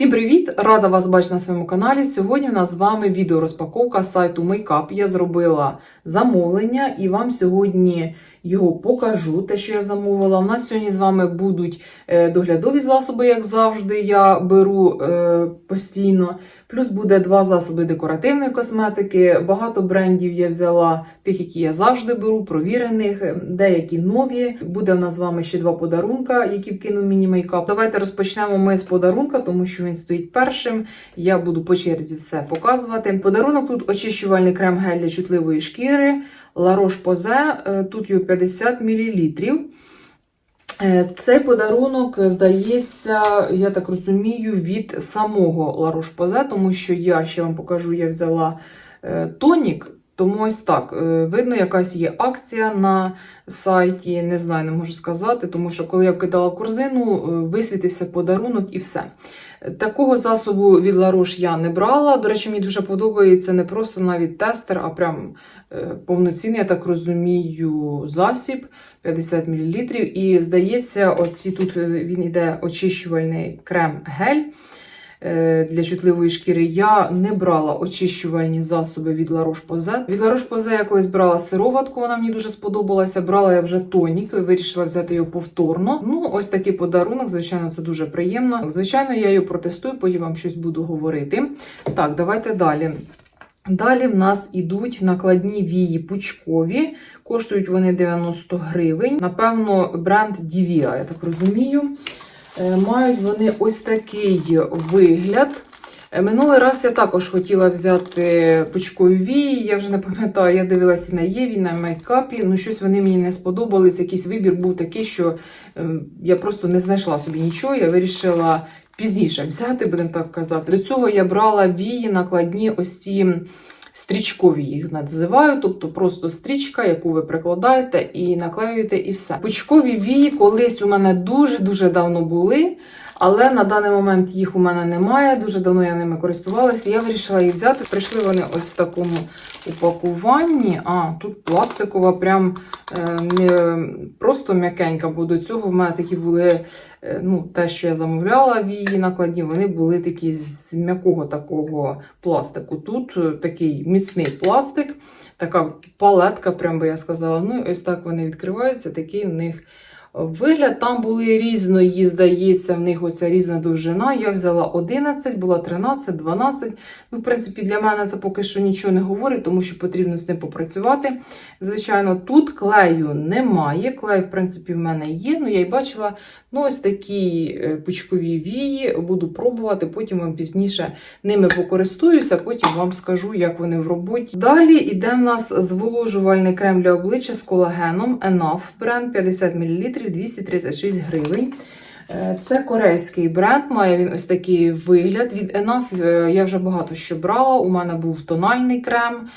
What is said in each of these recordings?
Всім привіт! Рада вас бачити на своєму каналі. Сьогодні у нас з вами відеорозпаковка сайту Makeup. Я зробила замовлення і вам сьогодні його покажу, те, що я замовила. У нас сьогодні з вами будуть е, доглядові засоби, як завжди, я беру е, постійно. Плюс буде два засоби декоративної косметики. Багато брендів я взяла тих, які я завжди беру, провірених, деякі нові. Буде в нас з вами ще два подарунка, які вкинув міні мейкап. Давайте розпочнемо ми з подарунка, тому що він стоїть першим. Я буду по черзі все показувати. Подарунок тут очищувальний крем гель для чутливої шкіри. La Roche-Posay, тут його 50 мл. Цей подарунок, здається, я так розумію, від самого Ларош Roche-Posay, тому що я ще вам покажу, я взяла е, тонік. Тому ось так, е, видно, якась є акція на сайті, не знаю, не можу сказати, тому що коли я вкидала корзину, е, висвітився подарунок і все. Такого засобу від Ларош я не брала. До речі, мені дуже подобається не просто навіть тестер, а прям повноцінний, я так розумію, засіб 50 мл. І здається, оці тут він іде очищувальний крем-гель. Для чутливої шкіри я не брала очищувальні засоби від La Roche-Posay. Від La Roche-Posay я колись брала сироватку, вона мені дуже сподобалася. Брала я вже тонік, вирішила взяти його повторно. Ну, ось такий подарунок, звичайно, це дуже приємно. Звичайно, я її протестую, потім вам щось буду говорити. Так, давайте далі. Далі в нас ідуть накладні вії пучкові, коштують вони 90 гривень. Напевно, бренд Divia, я так розумію. Мають вони ось такий вигляд. Минулий раз я також хотіла взяти пучкові я вже не пам'ятаю, я дивилася на Єві, на мейкапі. Ну, щось вони мені не сподобались. Якийсь вибір був такий, що я просто не знайшла собі нічого. Я вирішила пізніше взяти, будемо так казати. До цього я брала вії накладні ось ці стрічкові їх називаю, тобто просто стрічка, яку ви прикладаєте і наклеюєте, і все. Пучкові вії колись у мене дуже-дуже давно були. Але на даний момент їх у мене немає. Дуже давно я ними користувалася. Я вирішила їх взяти. Прийшли вони ось в такому упакуванні. А, тут пластикова, прям не просто м'якенька, бо до цього в мене такі були, е, ну, те, що я замовляла в її накладні, вони були такі з м'якого такого пластику. Тут е, такий міцний пластик, така палетка, прям би я сказала. Ну, ось так вони відкриваються, такий в них. Вигляд там були різної, здається, в них оця різна довжина. Я взяла 11, була 13, 12. Ну, в принципі, для мене це поки що нічого не говорить, тому що потрібно з ним попрацювати. Звичайно, тут клею немає. Клей, в принципі, в мене є. Ну, я й бачила ну, ось такі пучкові вії. Буду пробувати, потім вам пізніше ними покористуюся, потім вам скажу, як вони в роботі. Далі йде в нас зволожувальний крем для обличчя з колагеном Enough бренд 50 мл. 236 гривень. Це корейський бренд, має він ось такий вигляд. Від Enough я вже багато що брала. У мене був тональний крем.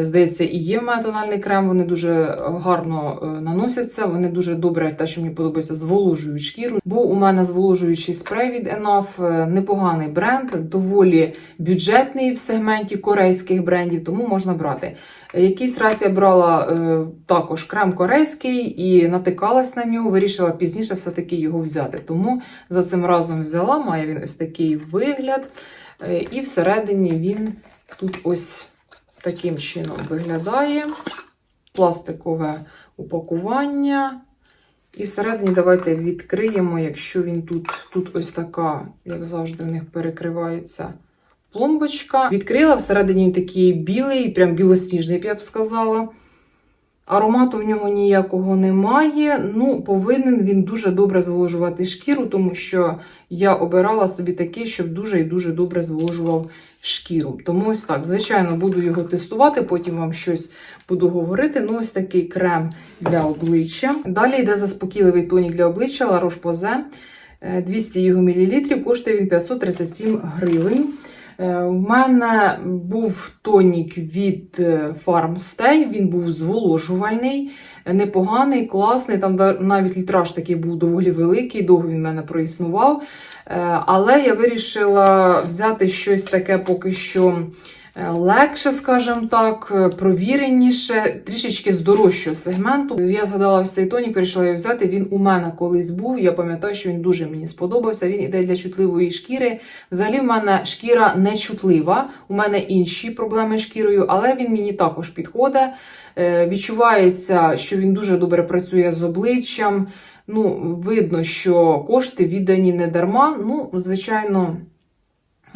Здається, і є в мене тональний крем, вони дуже гарно наносяться, вони дуже добре, те, що мені подобається, зволожують шкіру. Бо у мене зволожуючий спрей від Enough, непоганий бренд, доволі бюджетний в сегменті корейських брендів, тому можна брати. Якийсь раз я брала е, також крем корейський і натикалась на нього, вирішила пізніше все-таки його взяти. Тому за цим разом взяла, має він ось такий вигляд. Е, і всередині він тут ось таким чином виглядає. Пластикове упакування. І всередині давайте відкриємо, якщо він тут, тут ось така, як завжди, в них перекривається пломбочка. Відкрила всередині він такий білий, прям білосніжний, я б сказала. Аромату в нього ніякого немає. Ну, повинен він дуже добре зволожувати шкіру, тому що я обирала собі такий, щоб дуже і дуже добре зволожував шкіру. Тому ось так, звичайно, буду його тестувати, потім вам щось буду говорити. Ну, ось такий крем для обличчя. Далі йде заспокійливий тонік для обличчя La Roche-Posay. 200 його мл, коштує він 537 гривень. У е, мене був тонік від е, Farmstay, він був зволожувальний, непоганий, класний. Там навіть літраж такий був доволі великий, довго він в мене проіснував. Е, але я вирішила взяти щось таке поки що легше, скажімо так, е, провіреніше, трішечки з дорожчого сегменту. Я згадала ось цей тонік, вирішила його взяти. Він у мене колись був. Я пам'ятаю, що він дуже мені сподобався. Він іде для чутливої шкіри. Взагалі, в мене шкіра не чутлива. У мене інші проблеми з шкірою, але він мені також підходить. Е, Відчувається, що він дуже добре працює з обличчям. Ну, видно, що кошти віддані не дарма. Ну, звичайно,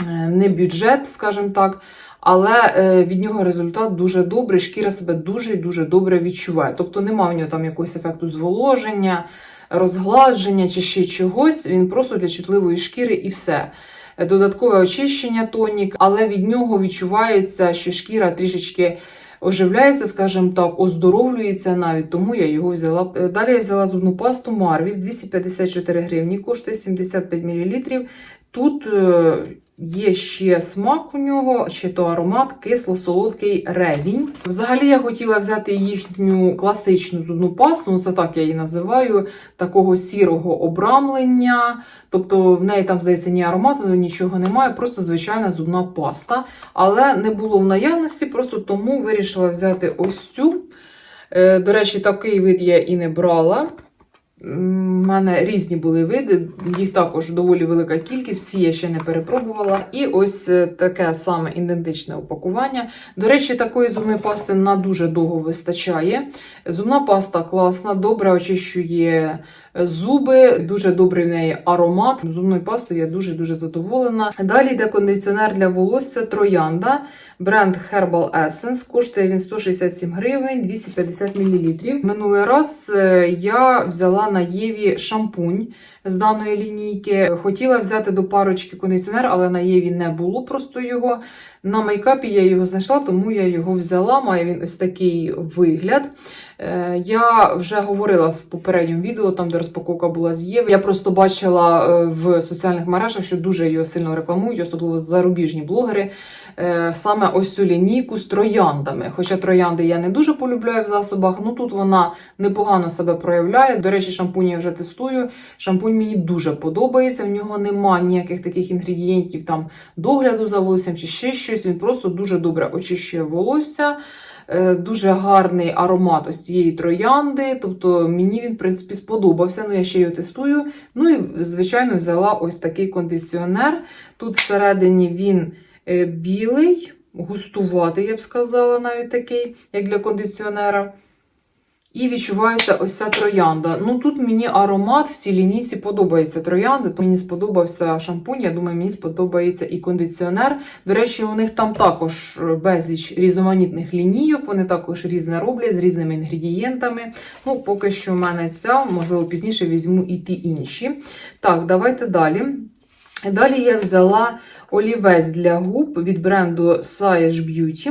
е, не бюджет, скажімо так. Але е, від нього результат дуже добрий, шкіра себе дуже і дуже добре відчуває. Тобто немає у нього там якогось ефекту зволоження, розгладження чи ще чогось. Він просто для чутливої шкіри і все. Е, Додаткове очищення тонік, але від нього відчувається, що шкіра трішечки оживляється, скажімо так, оздоровлюється навіть, тому я його взяла. Е, Далі я взяла зубну пасту Marvis 254 гривні, коштує 75 мл. Тут є ще смак у нього, ще то аромат, кисло-солодкий ревінь. Взагалі я хотіла взяти їхню класичну зубну пасту, ну це так я її називаю, такого сірого обрамлення. Тобто в неї там, здається, ні аромату, нічого немає, просто звичайна зубна паста. Але не було в наявності, просто тому вирішила взяти ось цю. Е, До речі, такий вид я і не брала. У мене різні були види, їх також доволі велика кількість, всі я ще не перепробувала. І ось е, таке саме ідентичне упакування. До речі, такої зубної пасти на дуже довго вистачає. Зубна паста класна, добре очищує зуби, дуже добрий в неї аромат. Зубною пастою я дуже-дуже задоволена. Далі йде кондиціонер для волосся Троянда. Бренд Herbal Essence. Коштує він 167 гривень, 250 мл. Минулий раз е, я взяла на Єві шампунь з даної лінійки. Хотіла взяти до парочки кондиціонер, але на Єві не було просто його. На мейкапі я його знайшла, тому я його взяла. Має він ось такий вигляд. Е, Я вже говорила в попередньому відео, там де розпаковка була з Єви. Я просто бачила е, в соціальних мережах, що дуже його сильно рекламують, особливо зарубіжні блогери. Е, Саме ось цю лінійку з трояндами. Хоча троянди я не дуже полюбляю в засобах, ну тут вона непогано себе проявляє. До речі, шампунь я вже тестую. Шампунь мені дуже подобається. В нього немає ніяких таких інгредієнтів там догляду за волоссям чи ще щось. Він просто дуже добре очищує волосся. Е, Дуже гарний аромат ось цієї троянди. Тобто мені він, в принципі, сподобався. Ну, я ще його тестую. Ну і, звичайно, взяла ось такий кондиціонер. Тут всередині він білий, густуватий, я б сказала, навіть такий, як для кондиціонера. І відчувається ось ця троянда. Ну тут мені аромат в цій лінійці подобається троянди, то мені сподобався шампунь. Я думаю, мені сподобається і кондиціонер. До речі, у них там також безліч різноманітних лінійок, вони також різне роблять з різними інгредієнтами. Ну, поки що в мене ця, можливо, пізніше візьму і ті інші. Так, давайте далі. Далі я взяла олівець для губ від бренду Sage Beauty.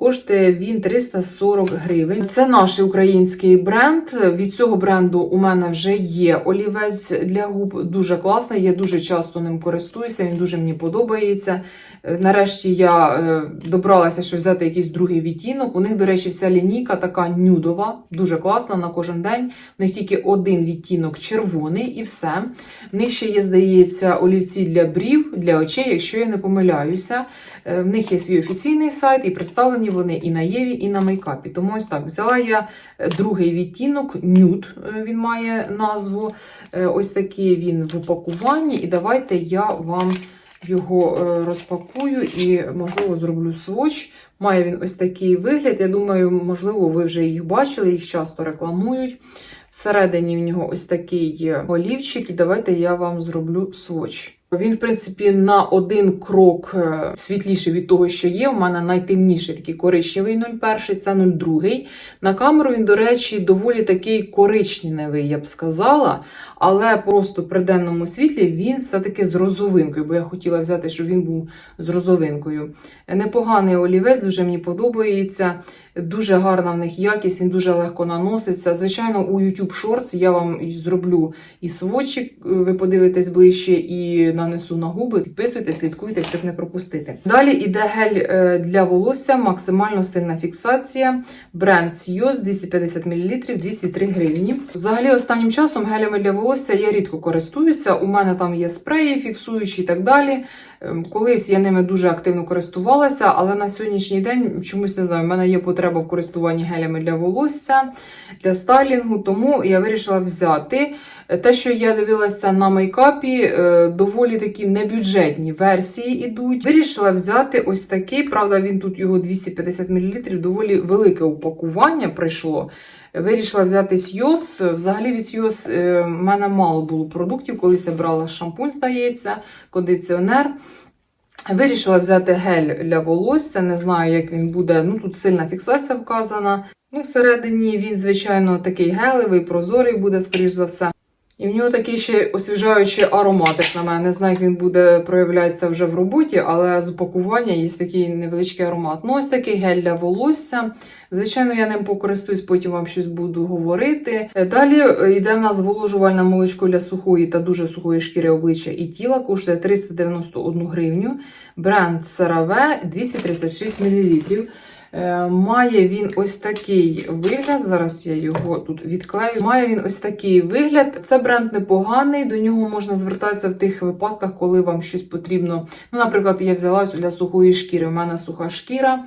Коштує він 340 гривень. Це наш український бренд. Від цього бренду у мене вже є олівець для губ. Дуже класний. Я дуже часто ним користуюся, він дуже мені подобається. Е, Нарешті я е, добралася, що взяти якийсь другий відтінок. У них, до речі, вся лінійка така нюдова, дуже класна на кожен день. У них тільки один відтінок червоний і все. В них ще є, здається, олівці для брів, для очей, якщо я не помиляюся. Е, В них є свій офіційний сайт, і представлені вони і на Єві, і на мейкапі. Тому ось так взяла я е, другий відтінок, нюд е, він має назву. Ось такий він в упакуванні. І давайте я вам його розпакую і, можливо, зроблю сводч. Має він ось такий вигляд. Я думаю, можливо, ви вже їх бачили, їх часто рекламують. Всередині в нього ось такий олівчик, і давайте я вам зроблю сводч. Він, в принципі, на один крок е, світліший від того, що є. У мене найтемніший такий коричневий 01, це 02. На камеру він, до речі, доволі такий коричневий, я б сказала. Але просто при денному світлі він все-таки з розовинкою, бо я хотіла взяти, щоб він був з розовинкою. Непоганий олівець, дуже мені подобається. Дуже гарна в них якість, він дуже легко наноситься. Звичайно, у YouTube Shorts я вам зроблю і сводчик, ви подивитесь ближче, і нанесу на губи. Підписуйтесь, слідкуйте, щоб не пропустити. Далі іде гель е, для волосся, максимально сильна фіксація. Бренд Sios 250 мл, 203 гривні. Взагалі, останнім часом гелями для волосся я рідко користуюся. У мене там є спреї, фіксуючі і так далі. Ем, Колись я ними дуже активно користувалася, але на сьогоднішній день чомусь не знаю, в мене є потреба в користуванні гелями для волосся, для стайлінгу, тому я вирішила взяти. Те, що я дивилася на мейкапі, е, доволі такі небюджетні версії ідуть. Вирішила взяти ось такий, правда, він тут його 250 мл, доволі велике упакування прийшло. Вирішила взяти Сйоз. Взагалі від Сйоз е, в мене мало було продуктів. Колись я брала шампунь, здається, кондиціонер. Вирішила взяти гель для волосся. Не знаю, як він буде. Ну тут сильна фіксація вказана. Ну, всередині він, звичайно, такий гелевий, прозорий буде, скоріш за все. І в нього такий ще освіжаючий ароматик на мене. Не знаю, як він буде проявлятися вже в роботі, але з упакування є такий невеличкий аромат. Ну, ось такий гель для волосся. Звичайно, я ним покористуюсь, потім вам щось буду говорити. Далі е, йде в нас зволожувальне молочко для сухої та дуже сухої шкіри обличчя і тіла. Коштує 391 гривню. Бренд CeraVe 236 мл. Е, Має він ось такий вигляд. Зараз я його тут відклею. Має він ось такий вигляд. Це бренд непоганий. До нього можна звертатися в тих випадках, коли вам щось потрібно. Ну, наприклад, я взяла для сухої шкіри. У мене суха шкіра.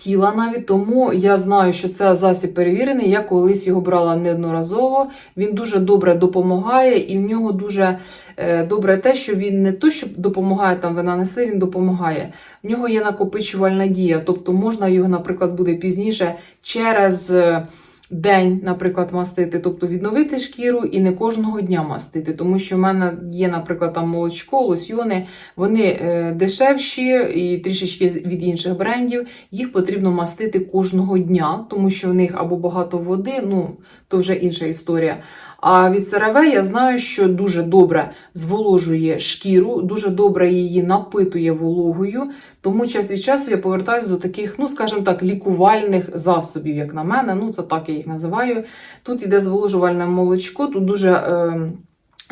Тіла навіть тому я знаю, що це засіб перевірений. Я колись його брала неодноразово. Він дуже добре допомагає, і в нього дуже е, добре те, що він не то, що допомагає там, ви нанесли, він допомагає. В нього є накопичувальна дія, тобто можна його, наприклад, буде пізніше через е, день, наприклад, мастити, тобто відновити шкіру і не кожного дня мастити. Тому що в мене є, наприклад, там молочко, лосьйони, вони е, дешевші і трішечки від інших брендів. Їх потрібно мастити кожного дня, тому що в них або багато води, ну то вже інша історія. А від CeraVe я знаю, що дуже добре зволожує шкіру, дуже добре її напитує вологою. Тому час від часу я повертаюся до таких, ну скажімо так, лікувальних засобів, як на мене. Ну, це так я їх називаю. Тут іде зволожувальне молочко, тут дуже. Е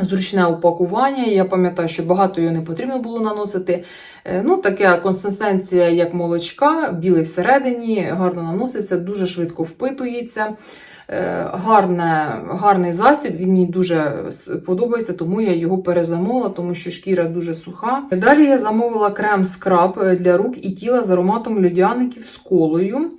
Зручне упакування. Я пам'ятаю, що багато його не потрібно було наносити. Е, Ну, така консистенція, як молочка, білий всередині, гарно наноситься, дуже швидко впитується. Е, Гарне, гарний засіб, він мені дуже подобається, тому я його перезамовила, тому що шкіра дуже суха. Далі я замовила крем скраб для рук і тіла з ароматом льодяників з колою.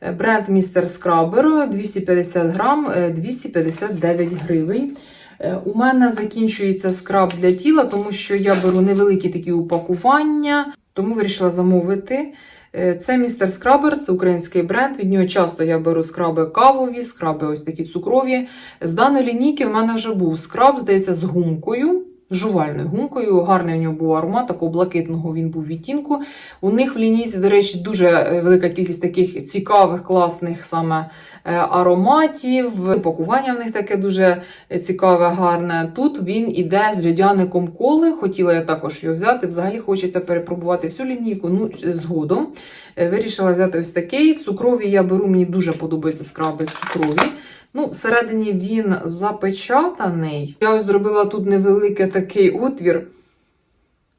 Е, Бренд Містер Скрабер 250 грам, е, 259 гривень. Е, У мене закінчується скраб для тіла, тому що я беру невеликі такі упакування, тому вирішила замовити. Е, Це містер Скрабер, це український бренд. Від нього часто я беру скраби кавові, скраби ось такі цукрові. З даної лінійки в мене вже був скраб, здається, з гумкою. Жувальною гумкою, гарний у нього був аромат, такого блакитного він був відтінку. У них в лінійці, до речі, дуже е, велика кількість таких цікавих, класних саме е, ароматів. Пакування в них таке дуже цікаве, гарне. Тут він іде з льодяником коли. Хотіла я також його взяти. Взагалі хочеться перепробувати всю лінійку. Ну, згодом. Е, Вирішила взяти ось такий. Цукрові я беру, мені дуже подобаються скраби цукрові. Ну, всередині він запечатаний. Я ось зробила тут невеликий такий отвір.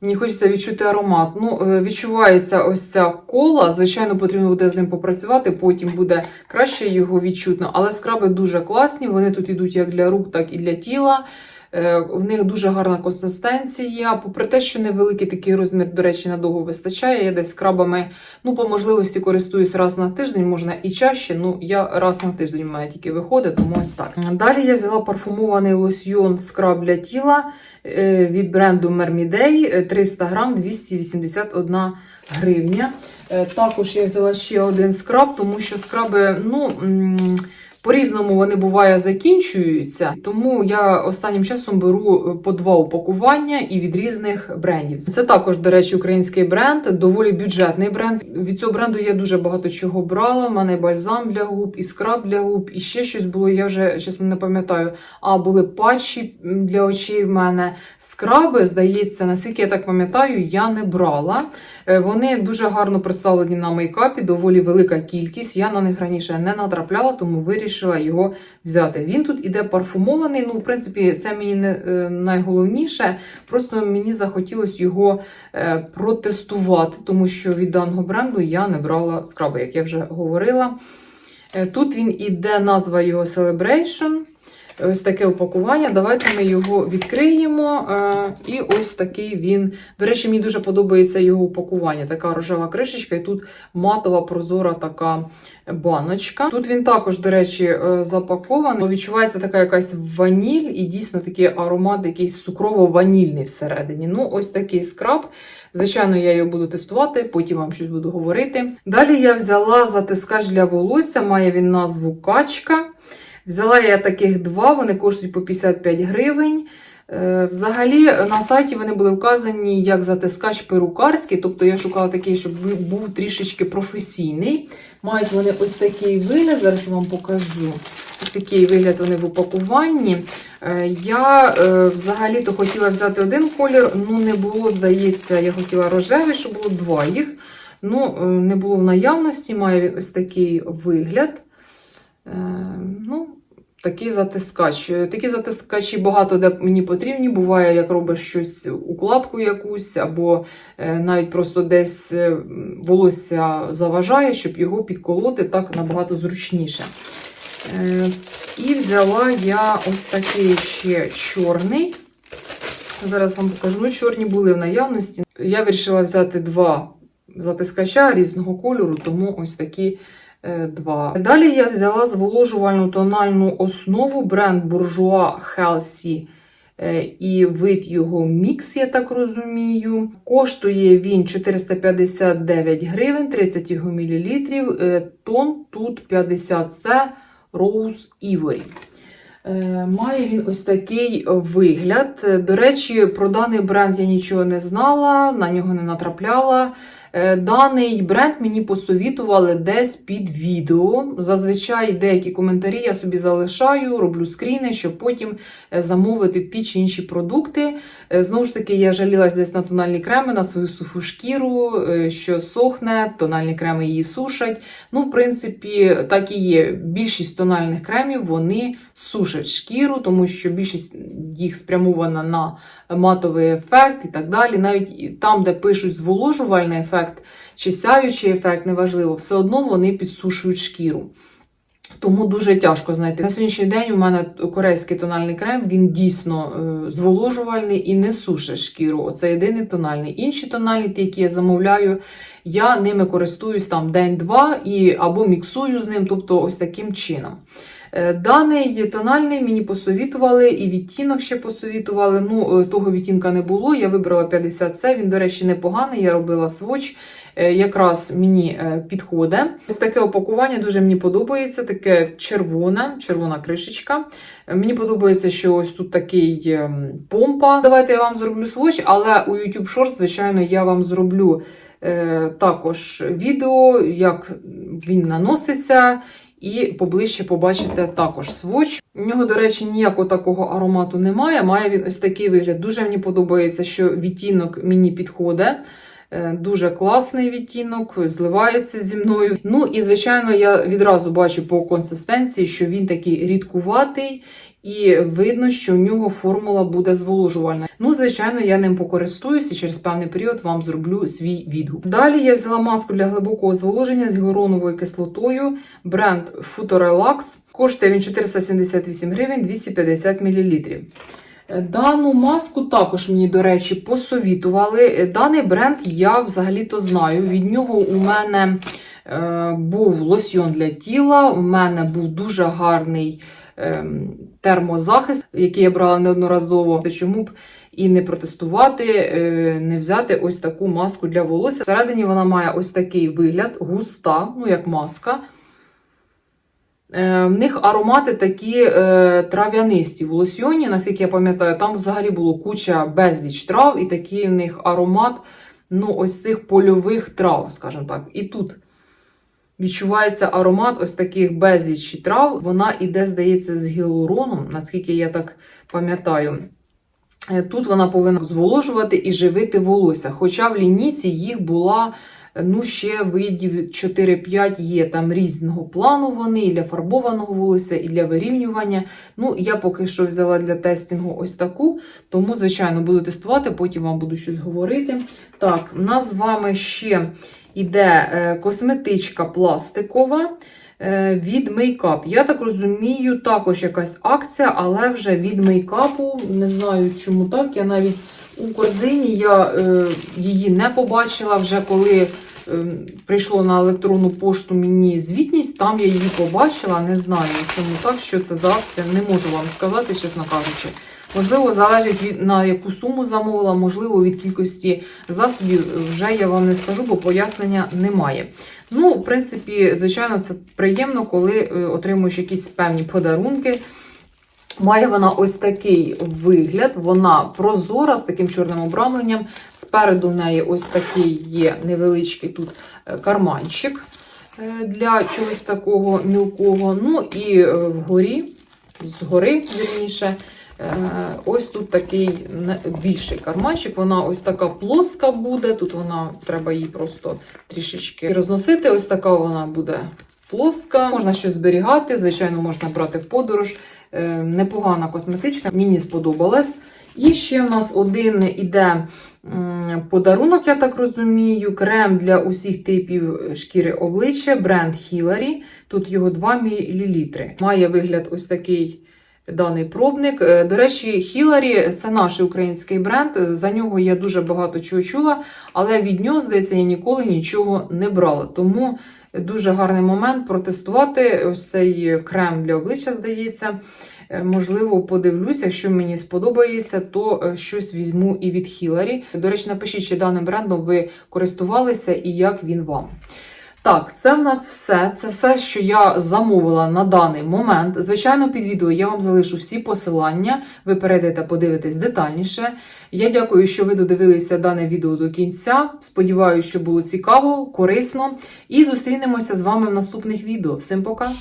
Мені хочеться відчути аромат. Ну, е, відчувається ось ця кола. Звичайно, потрібно буде з ним попрацювати, потім буде краще його відчутно. Але скраби дуже класні. Вони тут йдуть як для рук, так і для тіла. Е, В них дуже гарна консистенція. Попри те, що невеликий такий розмір, до речі, надовго вистачає. Я десь скрабами, ну, по можливості користуюсь раз на тиждень, можна і чаще. Ну, я раз на тиждень мене тільки виходить, тому ось так. Далі я взяла парфумований лосьйон скраб для тіла е, від бренду Mermiday 300 грам 281 гривня. Е, Також я взяла ще один скраб, тому що скраби, ну. По-різному вони буває закінчуються, тому я останнім часом беру е, по два упакування і від різних брендів. Це також, до речі, український бренд, доволі бюджетний бренд. Від цього бренду я дуже багато чого брала. У мене бальзам для губ, і скраб для губ, і ще щось було. Я вже чесно не пам'ятаю. А були патчі для очей в мене. Скраби, здається, наскільки я так пам'ятаю, я не брала. Е, Вони дуже гарно представлені на мейкапі, доволі велика кількість. Я на них раніше не натрапляла, тому вирішила його взяти. Він тут іде парфумований. Ну, в принципі, це мені не е, найголовніше. Просто мені захотілося його е, протестувати, тому що від даного бренду я не брала скраби, як я вже говорила. Тут він іде назва його Celebration. Ось таке упакування. Давайте ми його відкриємо. Е, І ось такий він. До речі, мені дуже подобається його упакування. Така рожева кришечка, і тут матова прозора така баночка. Тут він також, до речі, е, запакований. Відчувається така якась ваніль, і дійсно такий аромат, якийсь цукрово-ванільний всередині. Ну, ось такий скраб. Звичайно, я його буду тестувати, потім вам щось буду говорити. Далі я взяла затискач для волосся, має він назву качка. Взяла я таких два, вони коштують по 55 гривень. Е, Взагалі на сайті вони були вказані як затискач перукарський, тобто я шукала такий, щоб був трішечки професійний. Мають вони ось такий вигляд, зараз вам покажу. Ось такий вигляд вони в упакуванні. Е, Я е, взагалі-то хотіла взяти один колір, ну не було, здається, я хотіла рожевий, щоб було два їх. Ну, не було в наявності, має він ось такий вигляд. Е, ну, такий затискач. Такі затискачі багато де мені потрібні. Буває, як робиш щось, укладку якусь, або е, навіть просто десь е, волосся заважає, щоб його підколоти так набагато зручніше. І взяла я ось такий ще чорний. Зараз вам покажу. Ну, чорні були в наявності. Я вирішила взяти два затискача різного кольору, тому ось такі е, два. Далі я взяла зволожувальну тональну основу бренд Bourjois е, і вид його мікс, я так розумію. Коштує він 459 гривень, 30 його мілілітрів. Е, Тон тут 50 це Rose Ivory. Е, Має він ось такий вигляд. Е, До речі, про даний бренд я нічого не знала, на нього не натрапляла. Е, Даний бренд мені посовітували десь під відео. Зазвичай деякі коментарі я собі залишаю, роблю скріни, щоб потім е, замовити ті чи інші продукти. Е, Знову ж таки, я жалілась десь на тональні креми, на свою суху шкіру, що сохне, тональні креми її сушать. Ну, в принципі, так і є. Більшість тональних кремів вони сушать шкіру, тому що більшість їх спрямована на матовий ефект і так далі. Навіть там, де пишуть зволожувальний ефект чи сяючий ефект, неважливо, все одно вони підсушують шкіру. Тому дуже тяжко знайти. На сьогоднішній день у мене корейський тональний крем, він дійсно е, зволожувальний і не сушить шкіру. Оце єдиний тональний. Інші тональні, ті, які я замовляю, я ними користуюсь там день-два і або міксую з ним, тобто ось таким чином. Е, Даний тональний мені посовітували, і відтінок ще посовітували. Ну, е, того відтінка не було. Я вибрала 50C. Він, до речі, непоганий. Я робила своч. Е, Якраз мені підходить. Ось таке опакування дуже мені подобається. Таке червоне, червона кришечка. Мені подобається, що ось тут такий помпа. Давайте я вам зроблю своч, але у YouTube Shorts, звичайно, я вам зроблю також відео, як він наноситься. І поближче побачите також своч. У нього, до речі, ніякого такого аромату немає. Має він ось такий вигляд. Дуже мені подобається, що відтінок мені підходить. Е, Дуже класний відтінок, зливається зі мною. Ну і, звичайно, я відразу бачу по консистенції, що він такий рідкуватий, і видно, що в нього формула буде зволожувальна. Ну, звичайно, я ним покористуюсь і через певний період вам зроблю свій відгук. Далі я взяла маску для глибокого зволоження з гіалуроновою кислотою, бренд Futorelax. Коштує він 478 гривень 250 мл. Дану маску також мені, до речі, посовітували. Даний бренд я взагалі-то знаю. Від нього у мене е, був лосьйон для тіла, у мене був дуже гарний термозахист, який я брала неодноразово. Чому б і не протестувати, е, не взяти ось таку маску для волосся. Всередині вона має ось такий вигляд, густа, ну як маска. Е, В них аромати такі е, трав'янисті в лосьйоні, наскільки я пам'ятаю, там взагалі було куча безліч трав, і такий в них аромат ну, ось цих польових трав, скажімо так. І тут відчувається аромат ось таких безліч трав. Вона іде, здається, з гіалуроном, наскільки я так пам'ятаю. Е, Тут вона повинна зволожувати і живити волосся. Хоча в лінійці їх була Ну, ще видів 4-5 є там різного плану вони, і для фарбованого волосся, і для вирівнювання. Ну, я поки що взяла для тестінгу ось таку, тому, звичайно, буду тестувати, потім вам буду щось говорити. Так, у нас з вами ще іде е, косметичка пластикова е, від мейкап. Я так розумію, також якась акція, але вже від мейкапу. Не знаю, чому так. Я навіть у корзині я е, її не побачила вже коли. Прийшло на електронну пошту мені звітність, там я її побачила. Не знаю, чому так, що це за акція, не можу вам сказати, чесно кажучи. Можливо, залежить від на яку суму замовила, можливо, від кількості засобів вже я вам не скажу, бо пояснення немає. Ну, в принципі, звичайно, це приємно, коли е, отримуєш якісь певні подарунки. Має вона ось такий вигляд, вона прозора з таким чорним обрамленням. Спереду в неї ось такий є невеличкий тут е, карманчик е, для чогось такого мілкого. Ну і вгорі, згори, вірніше, ось тут такий більший карманчик. Вона ось така плоска буде. Тут вона треба її просто трішечки розносити. Ось така вона буде плоска. Можна щось зберігати, звичайно, можна брати в подорож. Е, Непогана косметичка, мені сподобалась. І ще в нас один іде подарунок, я так розумію, крем для усіх типів шкіри обличчя, бренд Hillary. Тут його 2 мл. Має вигляд ось такий даний пробник. Е, До речі, Hillary – це наш український бренд. Е, За нього я дуже багато чого чула, але від нього, здається, я ніколи нічого не брала. Тому дуже гарний момент протестувати ось цей крем для обличчя, здається. Е, Можливо, подивлюся, що мені сподобається, то щось візьму і від Hillary. До речі, напишіть, чи даним брендом ви користувалися і як він вам. Так, це в нас все. Це все, що я замовила на даний момент. Звичайно, під відео я вам залишу всі посилання. Ви перейдете, подивитесь детальніше. Я дякую, що ви додивилися дане відео до кінця. Сподіваюся, що було цікаво, корисно. І зустрінемося з вами в наступних відео. Всім пока!